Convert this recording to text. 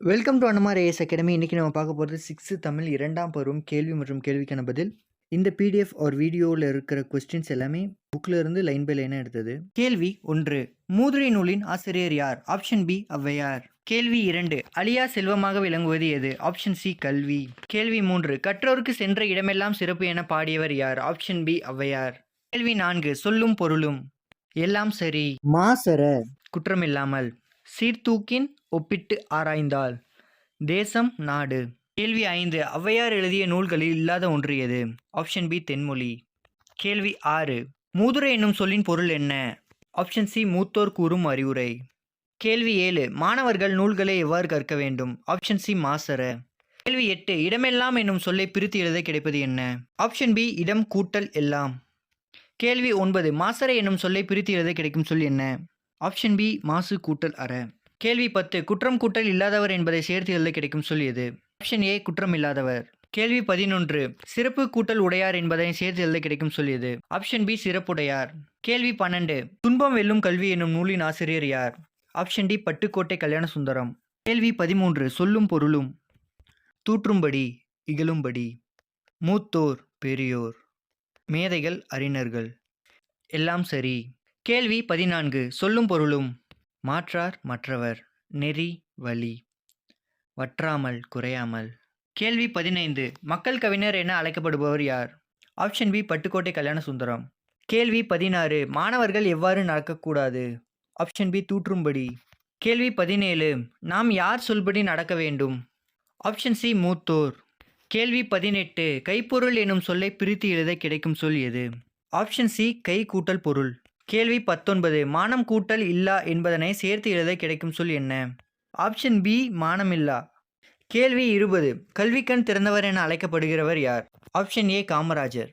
Welcome to Annamar AS academy இன்றைக்கி நம்ம பார்க்க போகிறது சிக்ஸ்த்து தமிழ் இரண்டாம் பருவம் கேள்வி மற்றும் கேள்விக்கான பதில். இந்த பிடிஎஃப் ஒரு வீடியோவில் இருக்கிற கொஸ்டின்ஸ் எல்லாமே புக்கில் இருந்து லைன் பை லைனாக எடுத்தது. கேள்வி ஒன்று மூதுரை நூலின் ஆசிரியர் யார்? Option B Avvaiyar. கேள்வி இரண்டு அழியா செல்வமாக விளங்குவது எது? ஆப்ஷன் சி கல்வி. கேள்வி மூன்று கற்றோருக்கு சென்ற இடமெல்லாம் சிறப்பு என பாடியவர் யார்? Option B Avvaiyar. கேள்வி நான்கு சொல்லும் பொருளும். எல்லாம் சரி. மாசர. குற்றமில்லாமல். சீர்தூக்கின் ஒப்பிட்டு ஆராய்ந்தால். தேசம் நாடு. கேள்வி ஐந்து. ஔவையார் எழுதிய நூல்களில் இல்லாத ஒன்று எது? Option B Thenmozhi. கேள்வி ஆறு. மூதுரை என்னும் சொல்லின் பொருள் என்ன? ஆப்ஷன் சி மூத்தோர் கூறும் அறிவுரை. கேள்வி ஏழு. மாணவர்கள் நூல்களை எவ்வாறு கற்க வேண்டும்? ஆப்ஷன் சி மாசர கேள்வி எட்டு. இடமெல்லாம் என்னும் சொல்லை பிரித்து எழுத கிடைப்பது என்ன? ஆப்ஷன் பி இடம் கூட்டல் எல்லாம். கேள்வி ஒன்பது. மாசரை என்னும் சொல்லை பிரித்து எழுத கிடைக்கும் சொல் என்ன? ஆப்ஷன் பி மாசு கூட்டல் அற. கேள்வி பத்து குற்றம் கூட்டல் இல்லாதவர் என்பதை சேர்த்து எழுத கிடைக்கும் சொல்லியது ஆப்ஷன் ஏ குற்றம் இல்லாதவர். கேள்வி பதினொன்று சிறப்பு கூட்டல் உடையார் என்பதை சேர்த்து எழுத கிடைக்கும் சொல்லியது ஆப்ஷன் பி சிறப்புடையார். கேள்வி பன்னெண்டு துன்பம் வெல்லும் கல்வி என்னும் நூலின் ஆசிரியர் யார்? ஆப்ஷன் டி பட்டுக்கோட்டை கல்யாண சுந்தரம் கேள்வி பதிமூன்று சொல்லும் பொருளும். தூற்றும்படி இகழும்படி. மூத்தோர் பெரியோர். மேதைகள் அறிஞர்கள். எல்லாம் சரி. கேள்வி பதினான்கு சொல்லும் பொருளும். மாற்றார் மற்றவர் நெறி வழி. வற்றாமல் குறையாமல். கேள்வி பதினைந்து. மக்கள் கவிஞர் என அழைக்கப்படுபவர் யார்? ஆப்ஷன் பி பட்டுக்கோட்டை கல்யாண சுந்தரம் கேள்வி பதினாறு. மாணவர்கள் எவ்வாறு நடக்கக்கூடாது? ஆப்ஷன் பி தூற்றும்படி. கேள்வி பதினேழு. நாம் யார் சொல்படி நடக்க வேண்டும்? ஆப்ஷன் சி மூத்தோர். கேள்வி பதினெட்டு. கைப்பொருள் எனும் சொல்லை பிரித்து எழுத கிடைக்கும் சொல் எது? ஆப்ஷன் சி கை கூட்டல் பொருள். கேள்வி பத்தொன்பது மானம் கூட்டல் இல்லா என்பதனை சேர்த்து எழுத கிடைக்கும் சொல் என்ன? ஆப்ஷன் பி மானமில்லா கேள்வி இருபது கல்விக்கண் திறந்தவர் என அழைக்கப்படுகிறவர் யார்? Option A Kamarajar.